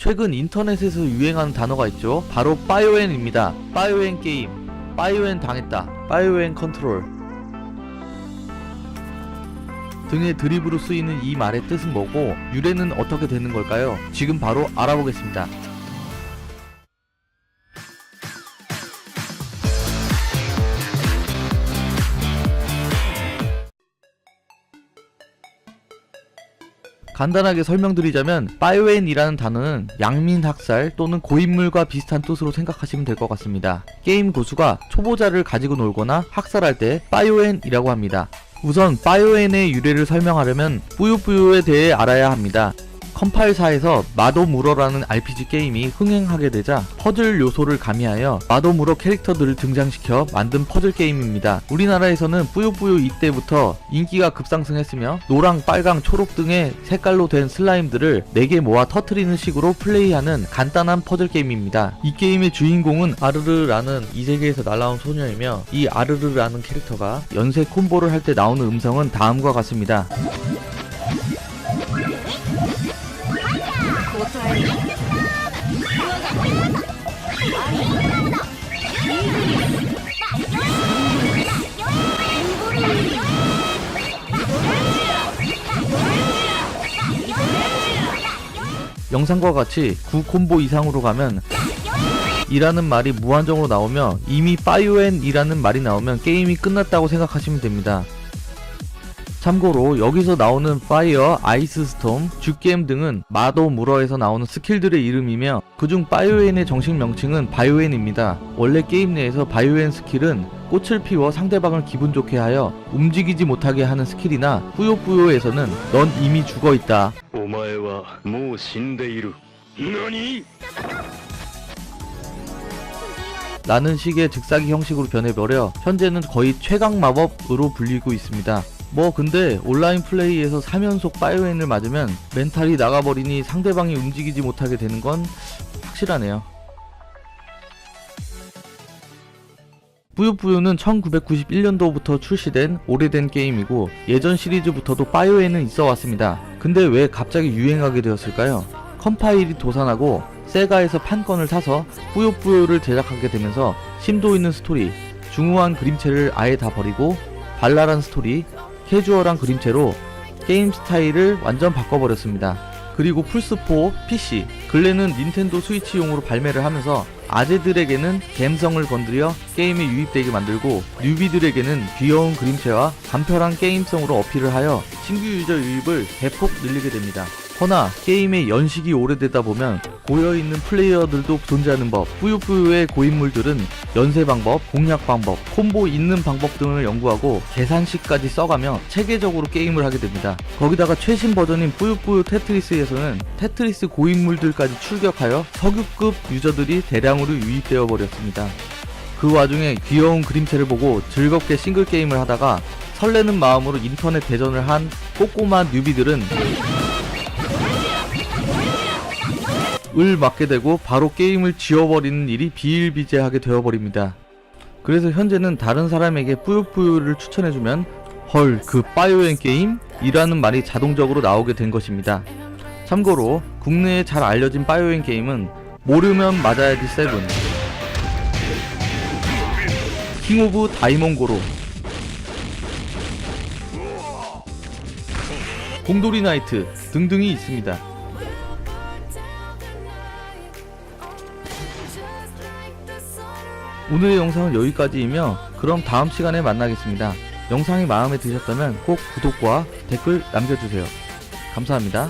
최근 인터넷에서 유행하는 단어가 있죠. 바로 바이오엔입니다. 바이오엔 게임. 바이오엔 당했다. 바이오엔 컨트롤. 등의 드립으로 쓰이는 이 말의 뜻은 뭐고 유래는 어떻게 되는 걸까요? 지금 바로 알아보겠습니다. 간단하게 설명드리자면 바이오엔이라는 단어는 양민 학살 또는 고인물과 비슷한 뜻으로 생각하시면 될 것 같습니다. 게임 고수가 초보자를 가지고 놀거나 학살할 때 바이오엔이라고 합니다. 우선 바이오엔의 유래를 설명하려면 뿌요뿌요에 대해 알아야 합니다. 컴파일사에서 마도무러라는 RPG 게임이 흥행하게 되자 퍼즐 요소를 가미하여 마도무러 캐릭터들을 등장시켜 만든 퍼즐 게임입니다. 우리나라에서는 뿌요뿌요 이때부터 인기가 급상승했으며 노랑, 빨강, 초록 등의 색깔로 된 슬라임들을 4개 모아 터트리는 식으로 플레이하는 간단한 퍼즐 게임입니다. 이 게임의 주인공은 아르르라는 이 세계에서 날아온 소녀이며 이 아르르라는 캐릭터가 연쇄 콤보를 할 때 나오는 음성은 다음과 같습니다. 영상과 같이 9콤보 이상으로 가면 이라는 말이 무한정으로 나오며 이미 파이오엔이라는 말이 나오면 게임이 끝났다고 생각하시면 됩니다. 참고로 여기서 나오는 파이어, 아이스 스톰, 쥬게임 등은 마도 무러에서 나오는 스킬들의 이름이며 그중 바이오엔의 정식 명칭은 바이오엔입니다. 원래 게임 내에서 바이오엔 스킬은 꽃을 피워 상대방을 기분 좋게 하여 움직이지 못하게 하는 스킬이나 뿌요뿌요에서는 넌 이미 죽어 있다. 라는 식의 즉사기 형식으로 변해버려 현재는 거의 최강 마법으로 불리고 있습니다. 뭐 근데 온라인 플레이에서 3연속 바이오엔을 맞으면 멘탈이 나가버리니 상대방이 움직이지 못하게 되는 건 확실하네요. 뿌요뿌요는 1991년도부터 출시된 오래된 게임이고 예전 시리즈부터도 바이오엔은 있어 왔습니다. 근데 왜 갑자기 유행하게 되었을까요? 컴파일이 도산하고 세가에서 판권을 사서 뿌요뿌요를 제작하게 되면서 심도 있는 스토리, 중후한 그림체를 아예 다 버리고 발랄한 스토리, 캐주얼한 그림체로 게임 스타일을 완전 바꿔버렸습니다. 그리고 플스4, PC, 근래는 닌텐도 스위치용으로 발매를 하면서 아재들에게는 감성을 건드려 게임에 유입되게 만들고 뉴비들에게는 귀여운 그림체와 간편한 게임성으로 어필을 하여 신규 유저 유입을 대폭 늘리게 됩니다. 허나 게임의 연식이 오래되다 보면 고여있는 플레이어들도 존재하는 법 뿌요뿌요의 고인물들은 연쇄 방법, 공략 방법, 콤보 있는 방법 등을 연구하고 계산식까지 써가며 체계적으로 게임을 하게 됩니다. 거기다가 최신 버전인 뿌요뿌요 테트리스에서는 테트리스 고인물들까지 출격하여 석유급 유저들이 대량으로 유입되어 버렸습니다. 그 와중에 귀여운 그림체를 보고 즐겁게 싱글 게임을 하다가 설레는 마음으로 인터넷 대전을 한 꼬꼬마 뉴비들은 을 맞게 되고 바로 게임을 지워버리는 일이 비일비재하게 되어버립니다. 그래서 현재는 다른 사람에게 뿌요뿌요를 추천해주면 헐그 바이오엔 게임? 이라는 말이 자동적으로 나오게 된 것입니다. 참고로 국내에 잘 알려진 바이오엔 게임은 모르면 맞아야지 세븐 킹 오브 다이몬고로 공돌이 나이트 등등이 있습니다. 오늘의 영상은 여기까지이며 그럼 다음 시간에 만나겠습니다. 영상이 마음에 드셨다면 꼭 구독과 댓글 남겨주세요. 감사합니다.